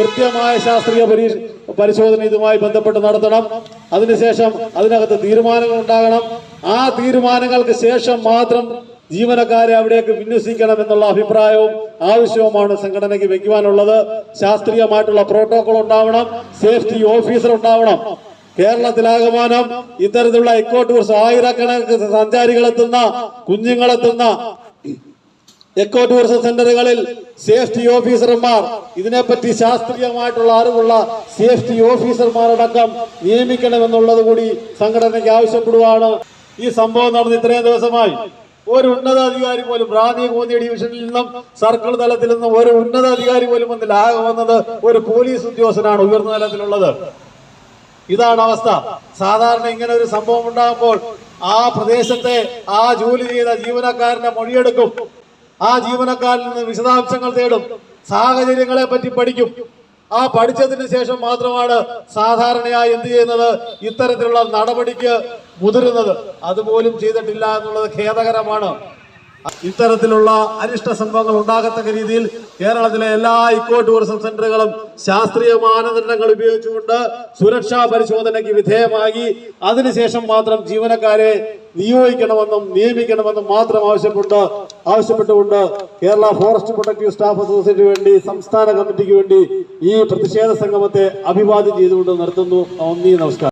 കൃത്യമായ ശാസ്ത്രീയ പരീക്ഷ പരിശോധന ഇതുമായി ബന്ധപ്പെട്ട് നടത്തണം. അതിനുശേഷം അതിനകത്ത് തീരുമാനങ്ങൾ ഉണ്ടാകണം. ആ തീരുമാനങ്ങൾക്ക് ശേഷം മാത്രം ജീവനക്കാരെ അവിടേക്ക് വിന്യസിക്കണം എന്നുള്ള അഭിപ്രായവും ആവശ്യവുമാണ് സംഘടനയ്ക്ക് വെക്കുവാനുള്ളത്. ശാസ്ത്രീയമായിട്ടുള്ള പ്രോട്ടോകോൾ ഉണ്ടാവണം. സേഫ്റ്റി ഓഫീസർ ഉണ്ടാവണം. കേരളത്തിലാകമാനം ഇത്തരത്തിലുള്ള എക്കോ ടൂറിസം ആയിരക്കണക്കിന് സഞ്ചാരികളെത്തുന്ന കുഞ്ഞുങ്ങളെത്തുന്ന എക്കോ ടൂറിസം സെന്ററുകളിൽ സേഫ്റ്റി ഓഫീസർമാർ. ഇതിനെപ്പറ്റി ശാസ്ത്രീയമായിട്ടുള്ള അറിവുള്ള സേഫ്റ്റി ഓഫീസർമാരടക്കം നിയമിക്കണമെന്നുള്ളത് കൂടി സംഘടനയ്ക്ക് ആവശ്യപ്പെടുവാണ്. ഈ സംഭവം നടന്ന് ഇത്രയും ദിവസമായി. ഒരു ഉന്നതാധികാരി പോലും പ്രാഥമിക കോന്നി ഡിവിഷനിൽ നിന്നും സർക്കിൾ തലത്തിൽ നിന്നും ഒരു ഉന്നതാധികാരി പോലും വന്നില്ല. ആകെ വന്നത് ഒരു പോലീസ് ഉദ്യോഗസ്ഥനാണ് ഉയർന്ന തലത്തിലുള്ളത്. ഇതാണ് അവസ്ഥ. സാധാരണ ഇങ്ങനെ ഒരു സംഭവം ഉണ്ടാകുമ്പോൾ ആ പ്രദേശത്തെ ആ ജോലി ചെയ്ത ജീവനക്കാരന്റെ മൊഴിയെടുക്കും. ആ ജീവനക്കാരിൽ നിന്ന് വിശദാംശങ്ങൾ തേടും. സാഹചര്യങ്ങളെ പറ്റി പഠിക്കും. ആ പഠിച്ചതിന് ശേഷം മാത്രമാണ് സാധാരണയായി എന്ത് ചെയ്യുന്നത്? ഇത്തരത്തിലുള്ള നടപടിക്ക് മുതിരുന്നത്. അതുപോലും ചെയ്തിട്ടില്ല എന്നുള്ളത് ഖേദകരമാണ്. ഇത്തരത്തിലുള്ള അനിഷ്ട സംഭവങ്ങൾ ഉണ്ടാകത്തക്ക രീതിയിൽ കേരളത്തിലെ എല്ലാ ഇക്കോ ടൂറിസം സെന്ററുകളും ശാസ്ത്രീയ മാനദണ്ഡങ്ങൾ ഉപയോഗിച്ചുകൊണ്ട് സുരക്ഷാ പരിശോധനയ്ക്ക് വിധേയമാക്കി അതിനുശേഷം മാത്രം ജീവനക്കാരെ നിയോഗിക്കണമെന്നും നിയമിക്കണമെന്നും മാത്രം ആവശ്യപ്പെട്ട് ആവശ്യപ്പെട്ടുകൊണ്ട് കേരള ഫോറസ്റ്റ് പ്രൊട്ടക്റ്റീവ് സ്റ്റാഫ് അസോസിയേഷന് വേണ്ടി സംസ്ഥാന കമ്മിറ്റിക്ക് വേണ്ടി ഈ പ്രതിഷേധ സംഗമത്തെ അഭിവാദ്യം ചെയ്തുകൊണ്ട് നിർത്തുന്നു. നന്ദി നമസ്കാരം.